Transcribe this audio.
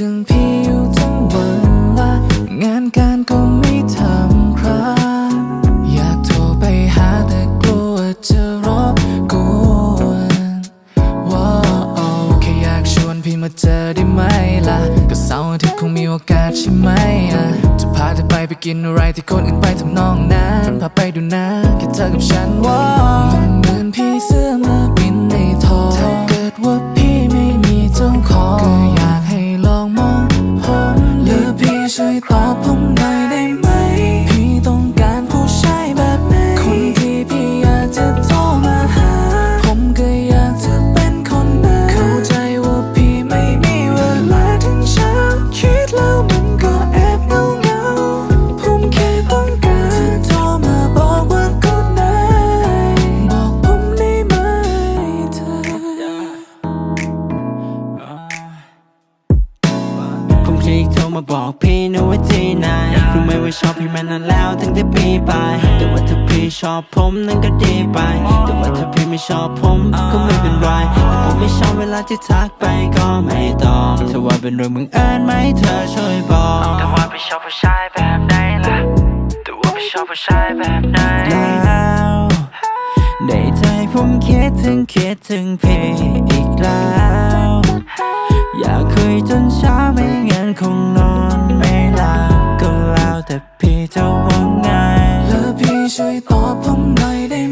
ถึงพี่อยู่ทั้งวันละงานการก็ไม่ทำครับอยากโทรไปหาแต่กลัวจะรบกวนว้าวแค่อยากชวนพี่มาเจอได้ไหมล่ะ ก็เสาร์อาทิตย์คงมีโอกาสใช่ไหมอะจะพาเธอไปไปกินอะไรที่คนอื่นไปทำนองนั้นพาไปดูนะแค่เธอกับฉันว้า มาบอกพี่นะว่าที่ไหนรู้ไหมว่าชอบพี่มานานแล้วตั้งแต่ปีไป แต่ว่าถ้าพี่ชอบผมนั่นก็ดีไป แต่ว่าถ้าพี่ไม่ชอบผมก็ไม่เป็นไรแต่ผมไม่ชอบเวลาที่ทักไปก็ไม่ต้องถ้าว่าเป็นเรื่องบังเอิญไหมเธอช่วยบอกแต่ว่าพี่ชอบผู้ชายแบบไหนล่ะแต่ว่าพี่ชอบผู้ชายแบบไหนแล้วในใจผมคิดถึงคิดถึงพี่อีกแล้ว อยากคุยจนเช้าไม่งั้นคงนอ ช่วยตอบผมหน่อยได้